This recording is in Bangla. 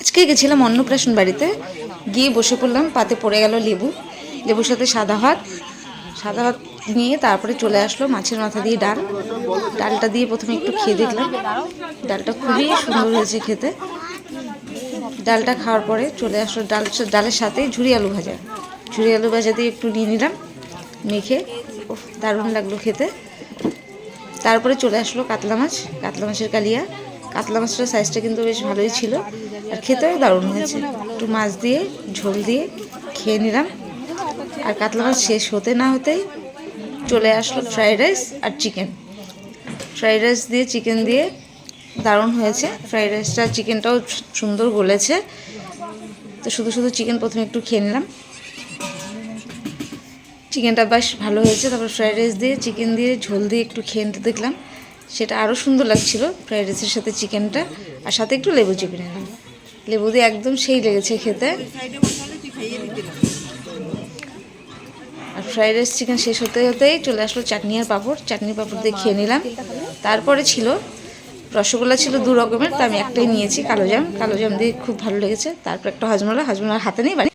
আজকে গেছিলাম অন্নপ্রাশন বাড়িতে। গিয়ে বসে পড়লাম, পাতে পড়ে গেল লেবু। লেবুর সাথে সাদা ভাত। সাদা ভাত নিয়ে তারপরে চলে আসলো মাছের মাথা দিয়ে ডাল। ডালটা দিয়ে প্রথমে একটু খেয়ে দেখলাম। ডালটা খুবই সুন্দর হয়েছে খেতে। ডালটা খাওয়ার পরে চলে আসলো ডাল, ডালের সাথে ঝুরি আলু ভাজা। ঝুরি আলু ভাজা দিয়ে একটু নিয়ে নিলাম, মেখে। দারুণ লাগল খেতে। তারপরে চলে আসলো কাতলা মাছ, কাতলা মাছের কালিয়া। কাতলা মাছটার সাইজটা কিন্তু বেশ ভালোই ছিল। আর খেতেও দারুণ হয়েছে। একটু মাছ দিয়ে, ঝোল দিয়ে খেয়ে নিলাম। আর কাতলা মাছ শেষ হতে না হতেই চলে আসলো ফ্রাইড রাইস আর চিকেন ফ্রাইড রাইস দিয়ে চিকেন দিয়ে দারুণ হয়েছে। ফ্রাইড রাইসটা চিকেনটাও সুন্দর গলেছে। তো শুধু শুধু চিকেন প্রথমে একটু খেয়ে নিলাম। চিকেনটা বেশ ভালো হয়েছে। তারপর ফ্রাইড রাইস দিয়ে চিকেন দিয়ে, ঝোল দিয়ে একটু খেয়ে নিতে দেখলাম। সেটা আরও সুন্দর লাগছিল ফ্রাইড রাইসের সাথে চিকেনটা আর সাথে একটু লেবু চেপে নিলাম লেবু দিয়ে একদম সেই লেগেছে খেতে। আর ফ্রাইড রাইস চিকেন শেষ হতে হতেই চলে আসলো চাটনি আর পাঁপড়। চাটনি পাঁপড় দিয়ে খেয়ে নিলাম। তারপরে ছিল, রসগোল্লা ছিল দু রকমের, তা আমি একটাই নিয়েছি, কালো জাম। কালো জাম দিয়ে খুব ভালো লেগেছে। তারপর একটা হজমলা, হজমলার হাতে নেই, বাড়ি